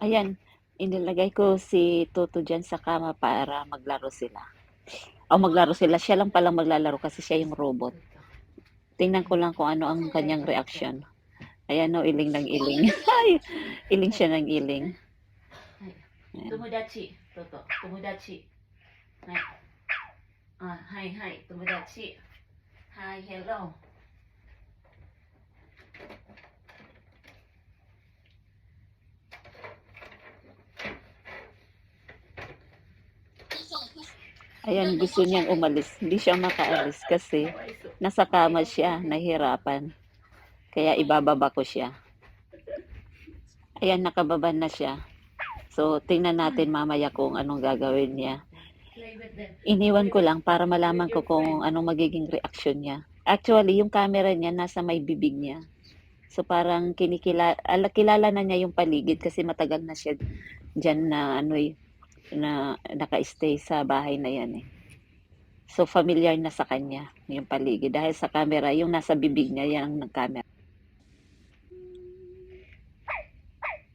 Ayan, inilagay ko si Toto dyan sa kama para maglaro sila. O maglaro sila. Siya lang palang maglalaro kasi siya yung robot. Tingnan ko lang kung ano ang kanyang reaction. Ayan, no, iling ng iling. Ay, iling siya ng iling. Tumudachi, Toto. Tumudachi. Hi. Ah, hi, hi. Tumudachi. Hi, hello. Ayan, gusto niyang umalis. Hindi siya makaalis kasi nasa kama siya, nahirapan. Kaya ibababa ko siya. Ayan, nakababa na siya. So, tingnan natin mamaya kung anong gagawin niya. Iniwan ko lang para malaman ko kung anong magiging reaksyon niya. Actually, yung camera niya nasa may bibig niya. So parang kinikila, ala, kilala na niya yung paligid kasi matagal na siya diyan na ano eh, na naka-stay sa bahay na yan eh. So familiar na sa kanya yung paligid dahil sa camera, yung nasa bibig niya yan ang camera.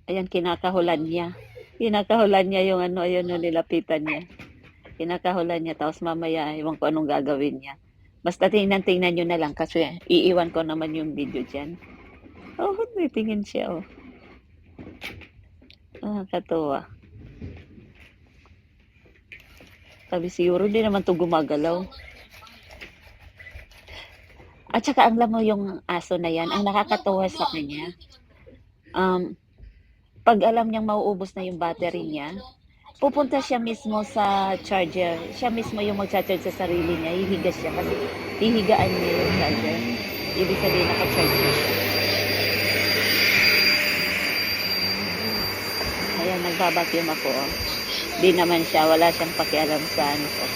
Ayan, kinakahulan niya. Kinakahulan niya yung ano, ayun, no, nilapitan niya kinakahulan niya tapos mamaya iwan ko anong gagawin niya. Basta tingnan-tingnan nyo na lang kasi iiwan ko naman yung video dyan. Oh, may tingin siya oh. Ah, katuwa. Sabi siguro hindi naman to gumagalaw. At saka ang mo yung aso na yan, ang nakakatuwa sa kanya, um, pag alam niyang mauubos na yung battery niya, pupunta siya mismo sa charger. Siya mismo yung mag-charge sa sarili niya. Hihiga siya kasi hihigaan niya yung charger. Ibig sabihin naka-charge na siya. Ayan, nagbabacuum ako. Oh. Di naman siya, wala siyang pakialam sa ano ko.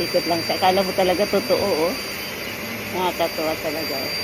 Ikot lang siya. Akala mo talaga totoo, oh. Nakakatuwa talaga. Oh.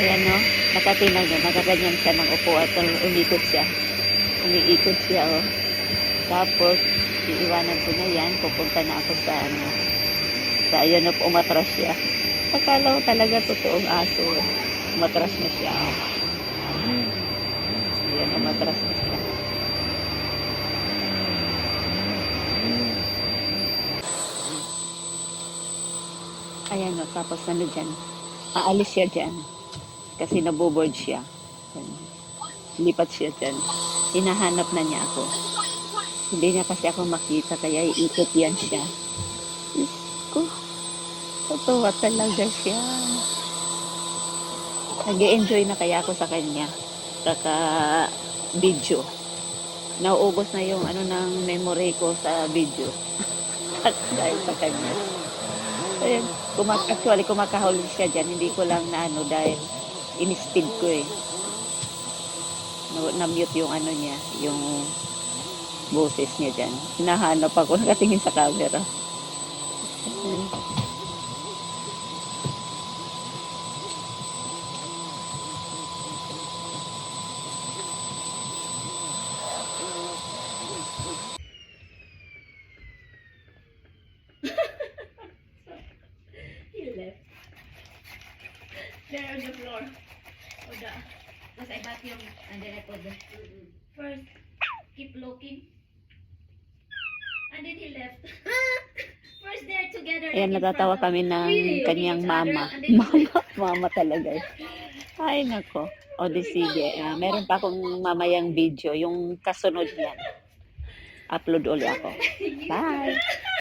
Ayan no, nakatingnan niya, nakaganyan siya ng upo at umikot siya. Umiikot siya oh. Tapos, iiwanan ko na yan, pupunta na ako sa ano. Sa ayun na umatras siya. Akala ko talaga totoong aso. Umatras na siya. oh. Ayan, umatras na siya. Ayan o, tapos ano dyan, aalis siya dyan. Kasi naboboard siya. Lipat siya dyan. Hinahanap na niya ako. Hindi niya kasi ako makita, kaya iikot yan siya. Diyos totoo talaga siya. nag enjoy na kaya ako sa kanya. Kaka video. Nauubos na yung ano ng memory ko sa video. At dahil sa kanya. Ayun, kumak actually kumakahuli siya dyan. Hindi ko lang na ano dahil in-speed ko eh. Na- Na-mute yung ano niya, yung boses niya dyan. Hinahanap ako, nakatingin sa camera. Ayun. There on the floor o the because I vacuum and then I put the first keep looking and then he left first they're together Ayan, natatawa kami ng Really, kanyang mama. Mama, mama talaga. Ay, nako. O di sige, ah, meron pa akong mamayang video, yung kasunod niyan. Upload ulit ako. Bye!